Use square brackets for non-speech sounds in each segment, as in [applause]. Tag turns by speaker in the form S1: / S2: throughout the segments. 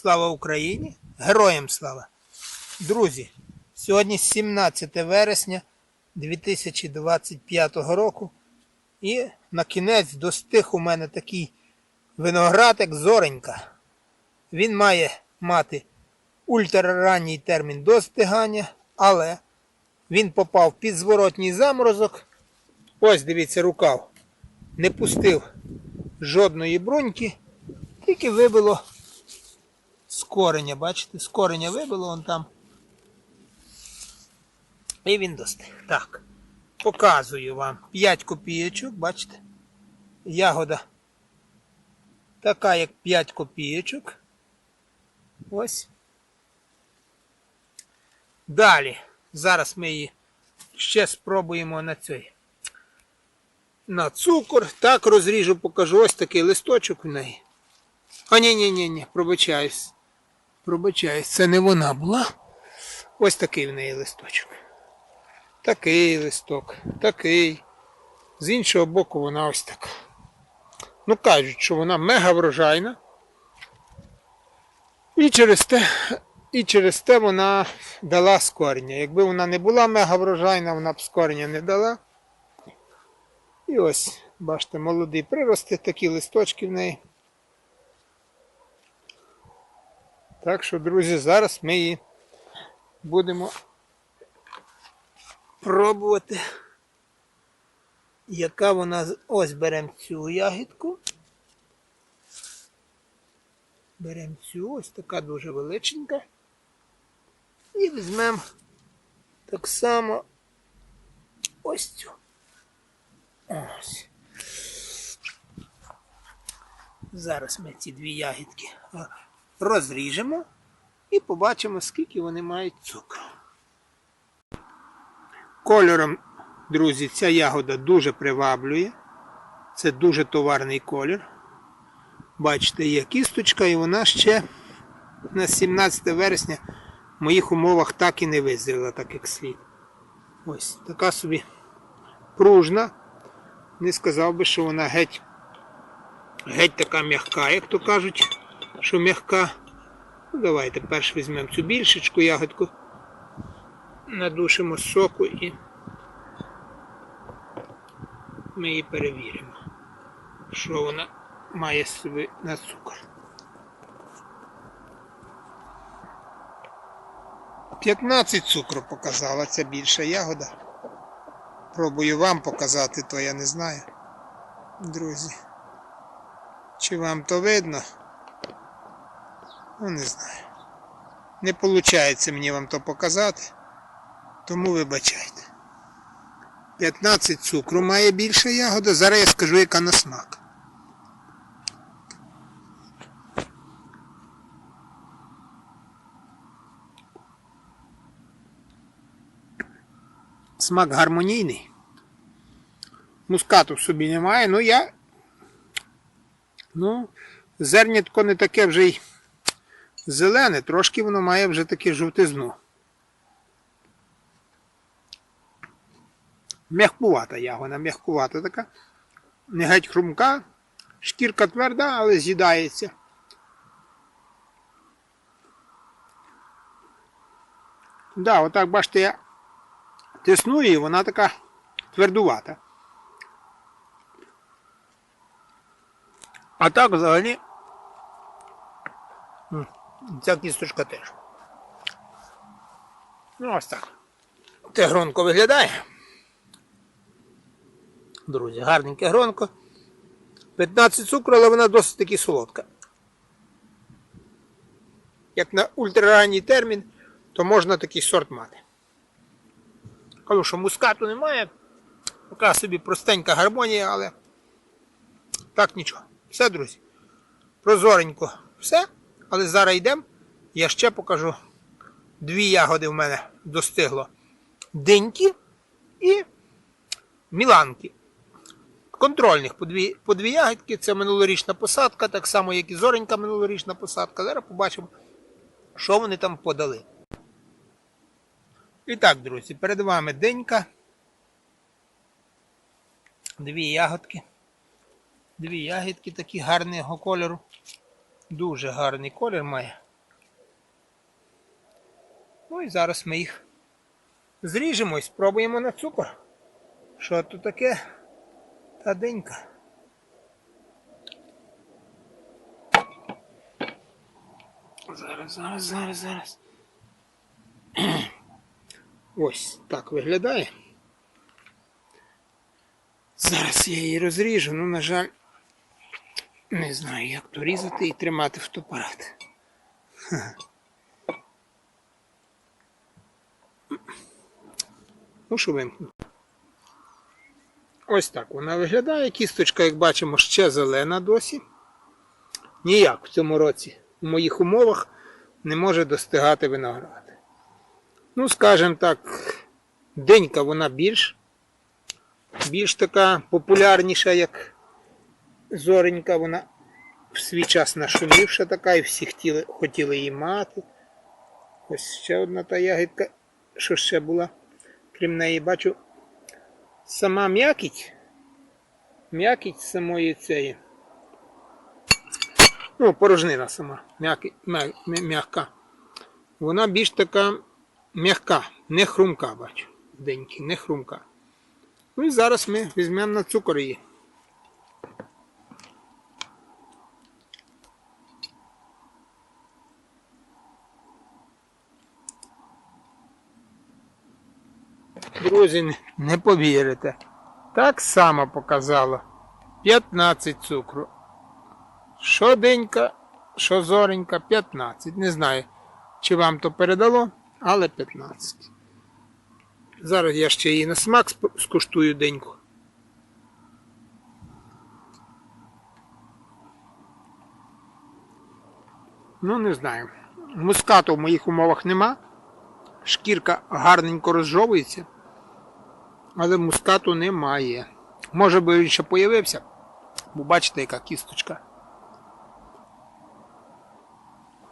S1: Слава Україні! Героям слава! Друзі, сьогодні 17 вересня 2025 року. І на кінець достиг у мене такий виноградик Зоренька. Він має мати ультраранній термін достигання, але він попав під зворотній заморозок. Ось дивіться, рукав. Не пустив жодної бруньки, тільки вибило з. Бачите, з вибило он там. І він достиг. Так. Показую вам 5 копійочок, бачите? Ягода така, як 5 копійочок. Ось. Далі. Зараз ми її ще спробуємо на цей. На цукор. Так розріжу, покажу. Ось такий листочок в неї. А ні, ні, ні, ні, пробачаюсь. Пробачаюсь, це не вона була. Ось такий в неї листочок. Такий листок, такий. З іншого боку, вона ось така. Ну, кажуть, що вона мега врожайна. І через те, і через те вона дала скорення. Якби вона не була мега врожайна, вона б скорення не дала. І ось, бачите, молодий прирости, такі листочки в неї. Так що, друзі, зараз ми її будемо пробувати. Яка вона. Ось беремо цю ягідку. Беремо цю, ось така дуже величенька. І візьмемо так само ось цю. Ось. Зараз ми ці дві ягідки розріжемо і побачимо, скільки вони мають цукру. Кольором, друзі, ця ягода дуже приваблює. Це дуже товарний колір. Бачите, є кісточка, і вона ще на 17 вересня в моїх умовах так і не визріла, так як слід. Ось така собі пружна. Не сказав би, що вона геть, геть така м'яка, як то кажуть, що м'яка. Ну, давайте перш візьмемо цю більшечку ягодку надушимо соку і ми її перевіримо, що вона має собі на цукор. 15 цукру показала ця більша ягода. Пробую вам показати, то я не знаю. Друзі. Чи вам то видно? Ну, не знаю. Не виходить мені вам то показати. Тому вибачайте. 15 цукру має більша ягода. Зараз я скажу, яка на смак. Смак гармонійний. Мускату в собі немає, ну я. Ну, зернятко не таке вже й зелене, трошки воно має вже таке жовтизну. М'якувата ягода, м'якувата така. Не геть хрумка, шкірка тверда, але з'їдається. Да, отак, бачите, я тисну її, вона така твердувата. А так взагалі ця кісточка теж. Ну, ось так. Те гронко виглядає. Друзі, гарненьке гронко. 15 цукру, але вона досить таки солодка. Як на ультраранній термін, то можна такий сорт мати. Кажу, що мускату немає. Така собі простенька гармонія, але так нічого. Все, друзі. Прозоренько все. Але зараз йдемо. Я ще покажу. Дві ягоди в мене достигло. Диньки і Міланки. Контрольних по дві, по дві ягідки. Це минулорічна посадка, так само, як і зоренька минулорічна посадка. Зараз побачимо, що вони там подали. І так, друзі, перед вами денька. Дві ягодки. Дві ягідки такі гарного кольору. Дуже гарний колір має. Ну і зараз ми їх зріжемо і спробуємо на цукор. Що тут таке? Та денька. Зараз, зараз, зараз, зараз. [clears throat] Ось так виглядає. Зараз я її розріжу, ну, на жаль, не знаю, як то різати і тримати фотоапарат. Ха. Мушу вимкнути. Ось так вона виглядає. Кісточка, як бачимо, ще зелена досі. Ніяк в цьому році в моїх умовах не може достигати виноград. Ну, скажімо так, денька вона більш, більш така популярніша, як зоренька, вона в свій час нашумівша така, і всі хотіли, хотіли її мати. Ось ще одна та ягідка, що ще була. Крім неї, бачу, сама м'якіть, м'якіть самої цієї. Ну, порожнина сама, м'яка. Вона більш така м'яка, не хрумка, бачу. Деньки, не хрумка. Ну і зараз ми візьмемо на цукор її. Друзі, не- повірите. Так само показало. 15 цукру. Що денька, що зоренька, 15. Не знаю, чи вам то передало, але 15. Зараз я ще її на смак скуштую деньку. Ну, не знаю. Мускату в моїх умовах нема. Шкірка гарненько розжовується, але мускату немає. Може би він ще появився, бо бачите, яка кісточка.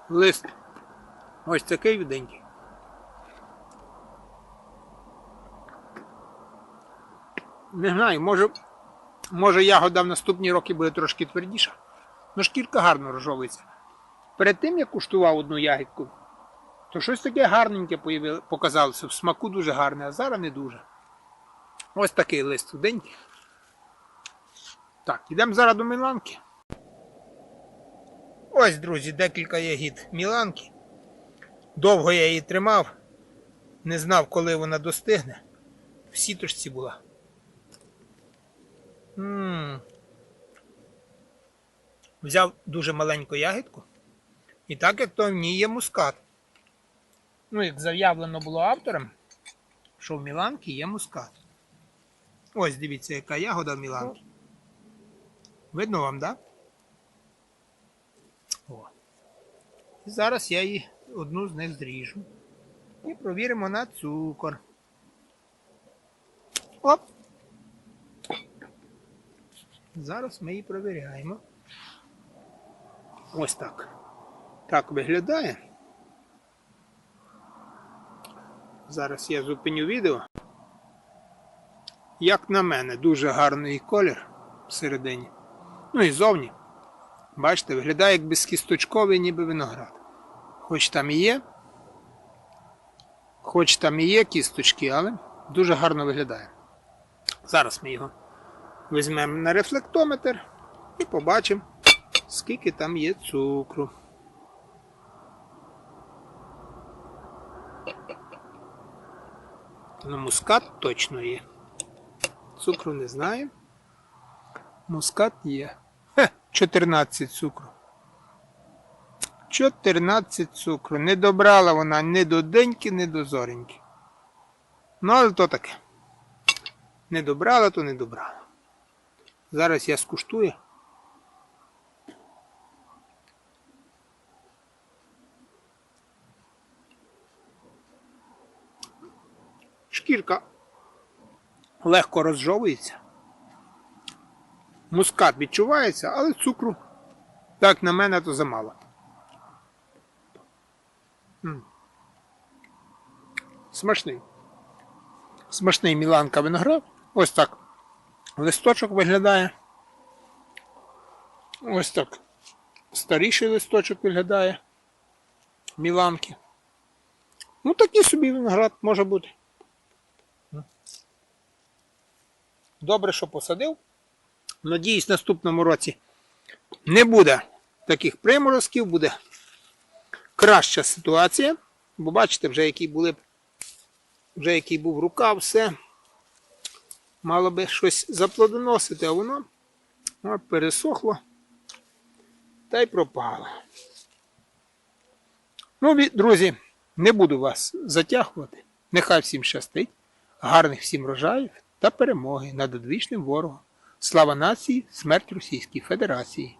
S1: Лист. Ось такий віденький. Не знаю, може, може ягода в наступні роки буде трошки твердіша. Ну шкірка гарно розжовується. Перед тим я куштував одну ягідку, то щось таке гарненьке показалося. В смаку дуже гарне, а зараз не дуже. Ось такий лист худенький. Так, йдемо зараз до Міланки. Ось, друзі, декілька ягід Міланки. Довго я її тримав, не знав, коли вона достигне. В сіточці була. м Взяв дуже маленьку ягідку. І так як то в ній є мускат. Ну, як заявлено було автором, що в Міланки є мускат. Ось дивіться, яка ягода в Міланки. Видно вам, так? Да? О. І зараз я її одну з них зріжу. І провіримо на цукор. Оп! Зараз ми її провіряємо. Ось так. Так виглядає. Зараз я зупиню відео. Як на мене, дуже гарний колір всередині. Ну і зовні. Бачите, виглядає як безкісточковий, ніби виноград. Хоч там і є. Хоч там і є кісточки, але дуже гарно виглядає. Зараз ми його візьмемо на рефлектометр і побачимо, скільки там є цукру. Ну, мускат точно є. Цукру не знаю. Мускат є. Хе, 14 цукру. 14 цукру. Не добрала вона ні до деньки, ні до зореньки. Ну, але то таке. Не добрала, то не добрала. Зараз я скуштую. Шкірка легко розжовується. Мускат відчувається, але цукру, так на мене, то замало. Смачний. Смачний Міланка виноград. Ось так. Листочок виглядає. Ось так. Старіший листочок виглядає. Міланки. Ну, такий собі виноград може бути. Добре, що посадив. Надіюсь, в наступному році не буде таких приморозків, буде краща ситуація. Бо бачите, вже який були, вже який був рукав, все. Мало би щось заплодоносити, а воно пересохло та й пропало. Ну, друзі, не буду вас затягувати. Нехай всім щастить, гарних всім рожаїв та перемоги над одвічним ворогом. Слава нації, смерть Російській Федерації.